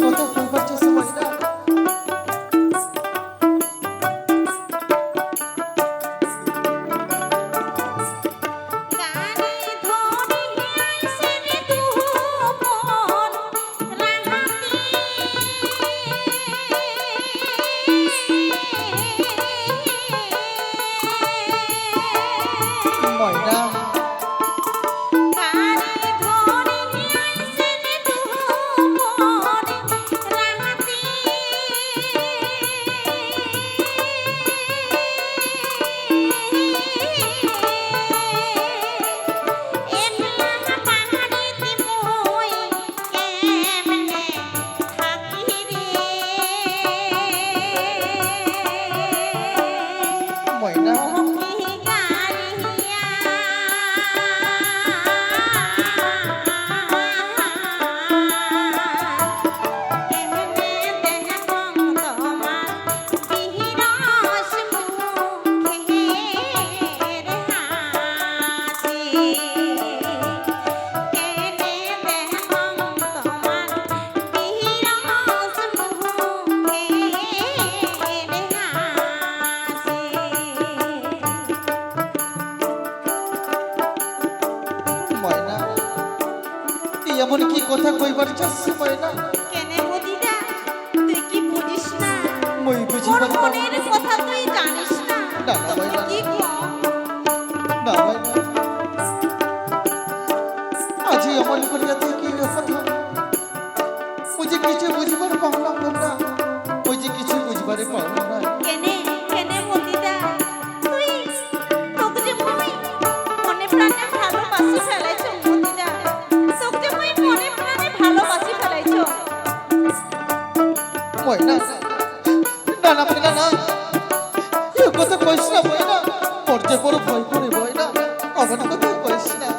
こと。ময়না এমন কি কথা কইবার চাস ময়না কেনে তুই কি না? মই বুঝি কথা তুই জানিস না। না ময়না কি না ময়না আজি এমন করিয়া তুই কি রসন বুঝি কিছু পাও না ওই যে কিছু বুঝবারে পাও না 我来的。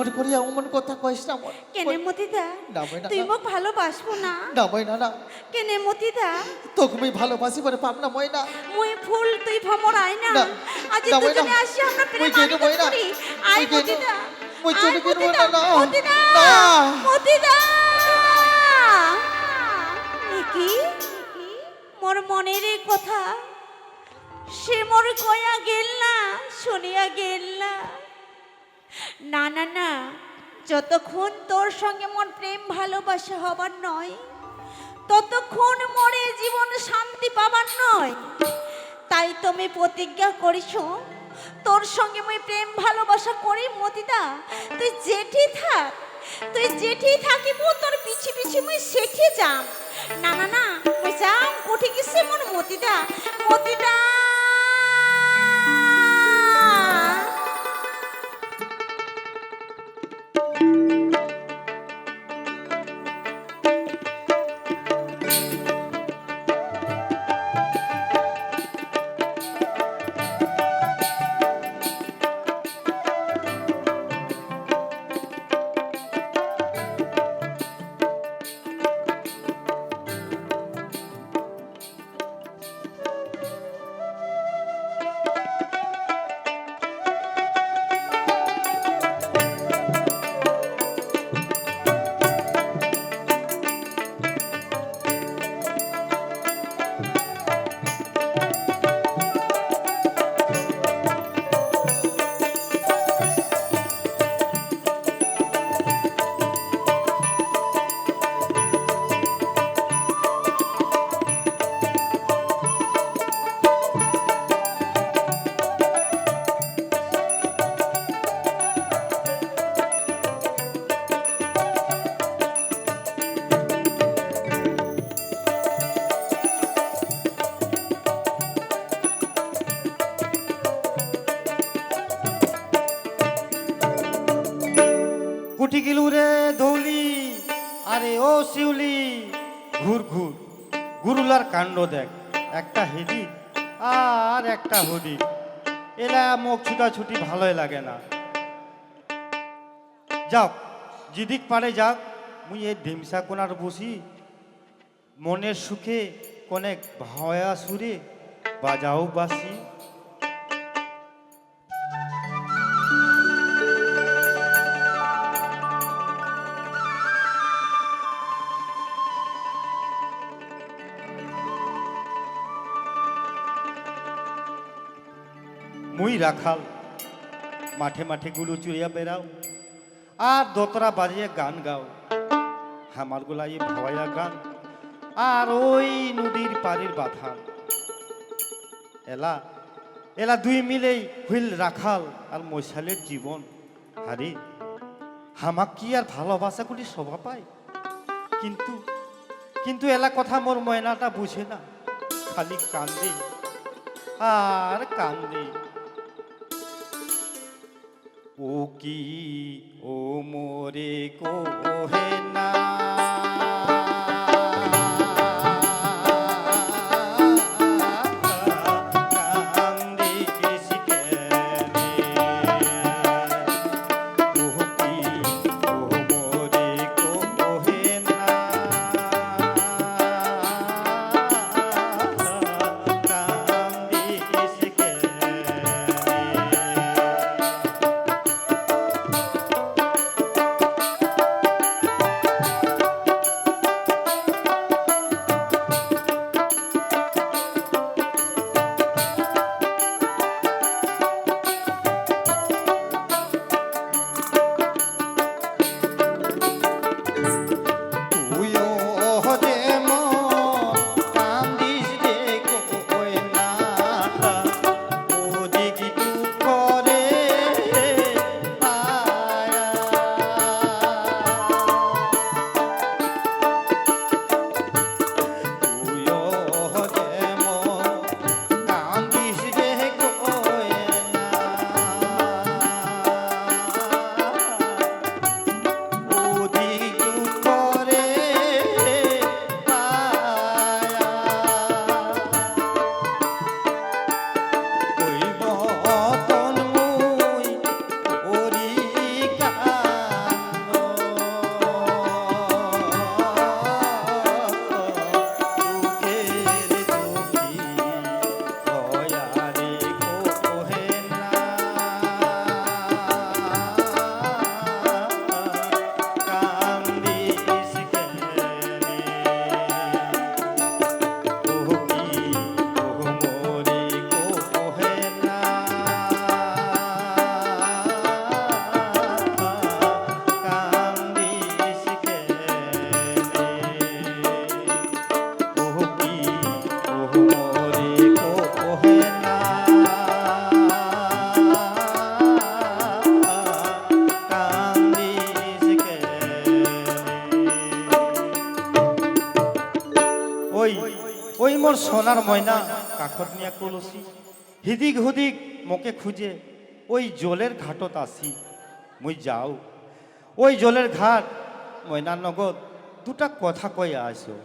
এমন করে এমন কথা কইস না মন কেনে মতিদা? তুই মোক ভালোবাসবো না? না মই না। না কেনে মতিদা? তোকে আমি ভালোবাসি বলে পাব না মই না মুই ফুল তুই ভমর আই না। আজ মই দুজনে আসি আমরা প্রেম মই না। করি। আই মতিদা। মই চলে না, না। মতিদা। মতিদা কি? মোর মনের এই কথা। সে মোর কয়া গেল না শুনিয়া গেল না। না না না। যতক্ষণ তোর সঙ্গে মোর প্রেম ভালোবাসা হবার নয়, ততক্ষণ মরে জীবন শান্তি পাবার নয়। তাই তুমি প্রতিজ্ঞা করিস, তোর সঙ্গে মুই প্রেম ভালোবাসা করি মতিদা। তুই জেঠি থাক, তুই জেঠি থাকিব, তোর পিছি পিছি মুই সেঠি যাম। না না না, মুই যাম, কোঠি গেছে মোর মতিদা। মতিদা কাণ্ড দেখ। একটা হেদি আর একটা হুডি। এলা মুখ ছুটাছুটি ভালোই লাগে না। যাক যেদিক পারে যাক মুই এই ডিমসা কোনার বসি। মনের সুখে কনেক ভয়া সুরে বাজাও বাসি মুই রাখাল, মাঠে মাঠে গুলো চুরিয়া বেড়াও, আর দোতরা বাজিয়ে গান গাও। আমার গোলাই ভাওয়াইয়া গান, আর ওই নদীর পাড়ির বাথান এলা এলা দুই মিলেই হুইল রাখাল আর মশালের জীবন। হারি হামাক কি আর ভালোবাসা করি শোভা পায়? কিন্তু কিন্তু এলা কথা মোর ময়নাটা বুঝে না। খালি কান্দে, আর কান্দে। কি ও মোরে কোহে? মোর সোনার ময়না কাকর নিয়া কলসি। হিদিক হুদিক মোকে খুঁজে, ওই জলের ঘাটত আসি। মুই যাও। ওই জলের ঘাট, ময়নার নগদ দুটা কথা কয়ে আসো।